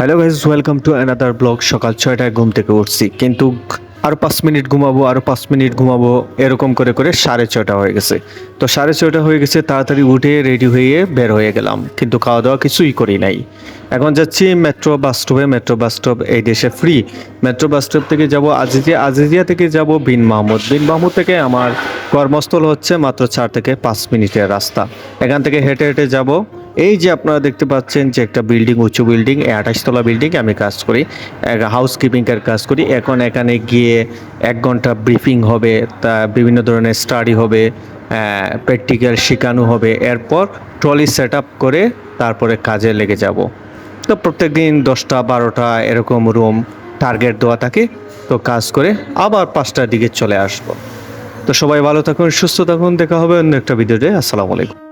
Hello guys welcome to another blog সকাল ছয়টায় ঘুম থেকে উঠছি, কিন্তু আরও পাঁচ মিনিট ঘুমাবো আরও পাঁচ মিনিট ঘুমাবো, এরকম করে করে সাড়ে ছয়টা হয়ে গেছে। তো সাড়ে ছয়টা হয়ে গেছে, তাড়াতাড়ি উঠে রেডি হয়ে বের হয়ে গেলাম, কিন্তু খাওয়া দাওয়া কিছুই করি নাই। এখন যাচ্ছি মেট্রো বাস স্টপে মেট্রো বাস স্টপ এই দেশে ফ্রি মেট্রো বাস স্টপ থেকে যাব আজিজিয়া আজিজিয়া থেকে যাব বিন মাহমুদ। বিন মাহমুদ থেকে আমার কর্মস্থল হচ্ছে মাত্র চার থেকে পাঁচ মিনিটের রাস্তা। এখান থেকে হেঁটে হেঁটে যাব এই যে আপনারা দেখতে পাচ্ছেন যে একটা বিল্ডিং, উঁচু বিল্ডিং আঠাশতলা বিল্ডিং আমি কাজ করি। হাউস কিপিংয়ের কাজ করি। এখন এখানে গিয়ে এক ঘণ্টা ব্রিফিং হবে, তা বিভিন্ন ধরনের স্টাডি হবে প্র্যাকটিক্যাল শেখানো হবে। এরপর ট্রলি সেট করে তারপরে কাজে লেগে যাব। তো প্রত্যেক দিন দশটা, বারোটা এরকম রুম টার্গেট দেওয়া থাকে। তো কাজ করে আবার পাঁচটার দিকে চলে আসব। তো সবাই ভালো থাকুন, সুস্থ থাকুন। দেখা হবে অন্য একটা ভিডিওতে আসসালামু আলাইকুম।